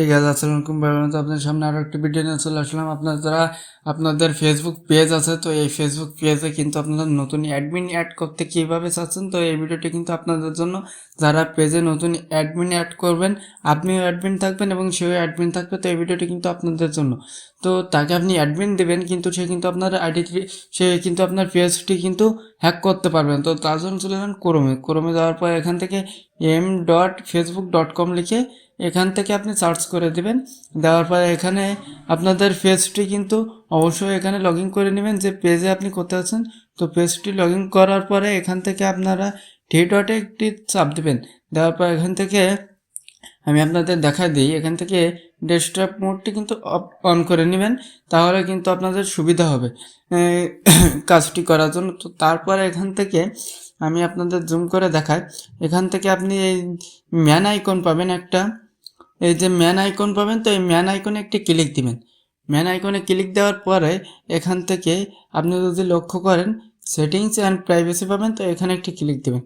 এই গাছ আসসালামুকুম ভাই আপনাদের সামনে আরও একটি ভিডিও নিয়ে চলে আসলাম। আপনার যারা আপনাদের ফেসবুক পেজ আছে, তো এই ফেসবুক পেজে কিন্তু আপনারা নতুন অ্যাডমিন অ্যাড করতে কীভাবে চাচ্ছেন, তো এই ভিডিওটি কিন্তু আপনাদের জন্য। যারা পেজে নতুন অ্যাডমিন অ্যাড করবেন, আপনিও অ্যাডমিন থাকবেন এবং সেও অ্যাডমিন থাকবে, তো এই ভিডিওটি কিন্তু আপনাদের জন্য। তো তাকে আপনি অ্যাডমিন দেবেন, কিন্তু সে কিন্তু আপনার আইডি সে কিন্তু আপনার পেজটি কিন্তু হ্যাক করতে পারবেন তো তার জন্য চলে যাবেন ক্রোমে ক্রোমে যাওয়ার পর এখান থেকে M dot Facebook dot com লিখে এখান থেকে আপনি সার্চ করে দেবেন। দেওয়ার পরে এখানে আপনাদের পেজটি কিন্তু অবশ্যই এখানে লগ করে নেবেন যে পেজে আপনি করতে আছেন তো পেজটি লগ করার পরে এখান থেকে আপনারা থ্রি ডটে একটি চাপ দেবেন। দেওয়ার পর এখান থেকে আমি আপনাদের দেখা দিই, এখান থেকে ডেস্কটপ মোডটি কিন্তু অন করে নেবেন, তাহলে কিন্তু আপনাদের সুবিধা হবে। কাজটি করার জন্য। তো তারপরে এখান থেকে আমি আপনাদের জুম করে দেখাই। এখান থেকে আপনি এই ম্যান আইকন পাবেন একটা। এই যে ম্যান আইকন পাবেন, তো এই ম্যান আইকনে একটি ক্লিক দিবেন। ম্যান আইকনে ক্লিক দেওয়ার পরে এখান থেকে আপনি যদি লক্ষ্য করেন সেটিংস অ্যান্ড প্রাইভেসি পাবেন, তো এখানে একটি ক্লিক দিবেন।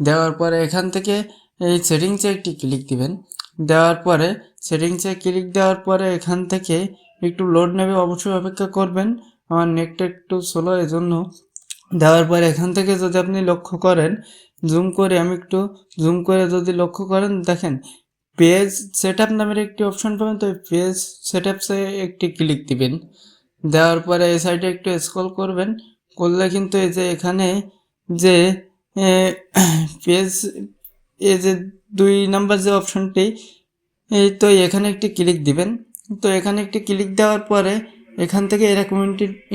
দেওয়ার পরে এখান থেকে এই সেটিংসে একটি ক্লিক দিবেন। দেওয়ার পরে সেটিংসে ক্লিক দেওয়ার পরে এখান থেকে একটু লোড নেবে, অবশ্যই অপেক্ষা করবেন। আমার নেটটা একটু স্লো এজন্য। দেওয়ার পরে এখান থেকে যদি আপনি লক্ষ্য করেন জুম করে আমি একটু জুম করে যদি লক্ষ্য করেন, দেখেন পেজ সেট আপ নামের একটি অপশন পাবেন, তো পেজ সেট আপসে একটি ক্লিক দিবেন। দেওয়ার পরে এই সাইডে একটু স্ক্রল করবেন। করলে কিন্তু এই যে এখানে যে পেজ এই যে দুই নাম্বার যে অপশনটি তো এখানে একটি ক্লিক দিবেন। তো এখানে একটি ক্লিক দেওয়ার পরে এখান থেকে এরকম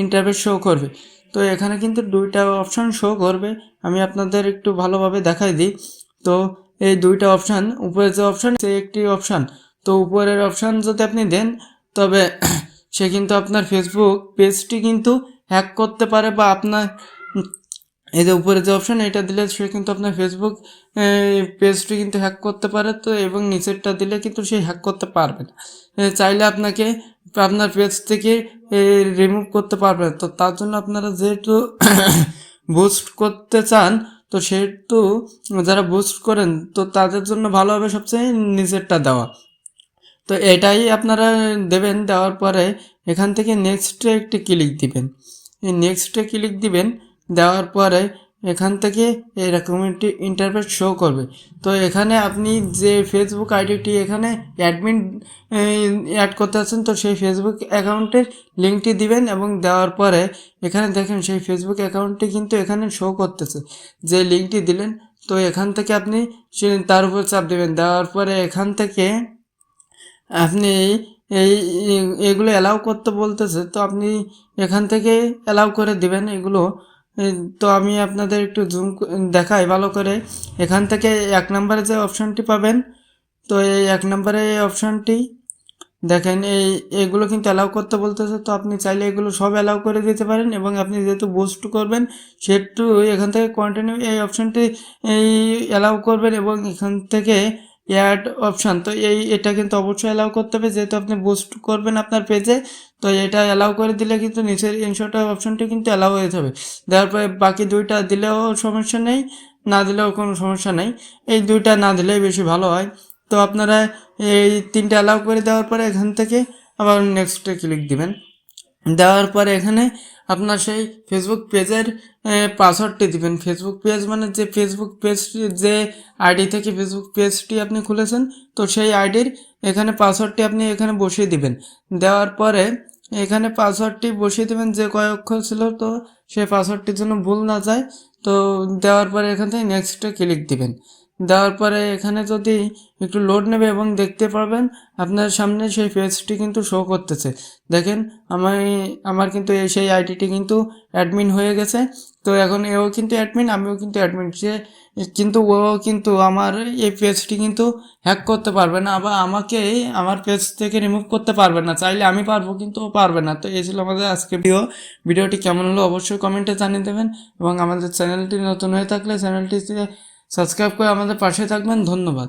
ইন্টারভেস শো করবে। তো এখানে কিন্তু দুইটা অপশন শো করবে। আমি আপনাদের একটু ভালোভাবে দেখাই দিই। তো এই দুইটা অপশান উপরে যে অপশান সে একটি অপশান তো উপরের অপশান যদি আপনি দেন, তবে সে কিন্তু আপনার ফেসবুক পেজটি কিন্তু হ্যাক করতে পারে বা আপনার এই যে উপরে যে অপশান এটা দিলে সে কিন্তু আপনার ফেসবুক পেজটি কিন্তু হ্যাক করতে পারে তো, এবং নিচেরটা দিলে কিন্তু সে হ্যাক করতে পারবে না। চাইলে আপনাকে আপনার পেজ থেকে রিমুভ করতে পারবে। তো তার জন্য আপনারা যেহেতু বুস্ট করতে চান, তো সেহেতু যারা বুস্ট করেন, তো তাদের জন্য ভালো হবে সবচেয়ে নিচেরটা দেওয়া। তো এটাই আপনারা দেবেন, দেওয়ার পরে এখান থেকে নেক্সটে একটি ক্লিক দিবেন। নেক্সটে ক্লিক দিবেন দেওয়ার পরে এখান থেকে এরকম একটি ইন্টারফেস শো করবে। তো এখানে আপনি যে ফেসবুক আইডিটি এখানে অ্যাডমিন অ্যাড করতে আছেন, তো সেই ফেসবুক অ্যাকাউন্টের লিঙ্কটি দিবেন এবং দেওয়ার পরে এখানে দেখেন সেই ফেসবুক অ্যাকাউন্টটি কিন্তু এখানে শো করতেছে যে লিঙ্কটি দিলেন। তো এখান থেকে আপনি তার উপর চাপ দেবেন। দেওয়ার পরে এখান থেকে আপনি এই এগুলো অ্যালাউ করতে বলতেছে, তো আপনি এখান থেকে অ্যালাউ করে দিবেন এগুলো। তো আমি আপনাদের একটু জুম দেখাই ভালো করে। এখান থেকে এক নম্বরে যে অপশানটি পাবেন, তো এই এক নম্বরে এই অপশানটি দেখেন এই, এগুলো কিন্তু অ্যালাউ করতে বলতেছে, তো আপনি চাইলে এগুলো সব অ্যালাউ করে দিতে পারেন এবং আপনি যেহেতু বুস্ট করবেন, সেহেতু এখান থেকে কন্টিনিউ এই অপশানটি এই অ্যালাউ করবেন এবং এখান থেকে অ্যাড অপশান তো এই, এটা কিন্তু অবশ্যই অ্যালাউ করতে হবে। যেহেতু আপনি বুস্ট করবেন আপনার পেজে তো এটা অ্যালাউ করে দিলে কিন্তু নিচের ইনশোটা অপশানটি কিন্তু অ্যালাউ হয়ে যাবে। দেওয়ার পরে বাকি দুইটা দিলেও সমস্যা নেই, না দিলেও কোনো সমস্যা নেই। এই দুইটা না দিলেই বেশি ভালো হয়। তো আপনারা এই তিনটা অ্যালাউ করে দেওয়ার পরে এখান থেকে আবার নেক্সটে ক্লিক দিবেন। দেওয়ার পরে এখানে আপনার সেই ফেসবুক পেজের পাসওয়ার্ডটি দিবেন। ফেসবুক পেজ মানে যে ফেসবুক পেজ যে আইডি থেকে ফেসবুক পেজটি আপনি খুলেছেন, তো সেই আইডির এখানে পাসওয়ার্ডটি আপনি এখানে বসিয়ে দিবেন। দেওয়ার পরে এখানে পাসওয়ার্ডটি বসিয়ে দেবেন, যে কয় অক্ষর ছিল, তো সেই পাসওয়ার্ডটির জন্য ভুল না যায়, তো দেওয়ার পরে এখান থেকে নেক্সটে ক্লিক দিবেন। দেওয়ার পরে এখানে যদি একটু লোড নেবে এবং দেখতে পারবেন, আপনার সামনে সেই পেজটি কিন্তু শো করতেছে। দেখেন আমার আমার কিন্তু এই, সেই আইডিটি কিন্তু অ্যাডমিন হয়ে গেছে। তো এখন এও কিন্তু অ্যাডমিন আমিও কিন্তু অ্যাডমিন সে, কিন্তু ও কিন্তু আমার এই পেজটি কিন্তু হ্যাক করতে পারবে না আবার আমাকে আমার পেজ থেকে রিমুভ করতে পারবে না। চাইলে আমি পারব, কিন্তু ও পারবে না। তো এই ছিল আমাদের আজকে ভিডিও ভিডিওটি কেমন হলো অবশ্যই কমেন্টে জানিয়ে দেবেন। এবং আমাদের চ্যানেলটি নতুন হয়ে থাকলে চ্যানেলটি সাবস্ক্রাইব করে আমাদের পাশে থাকবেন। ধন্যবাদ।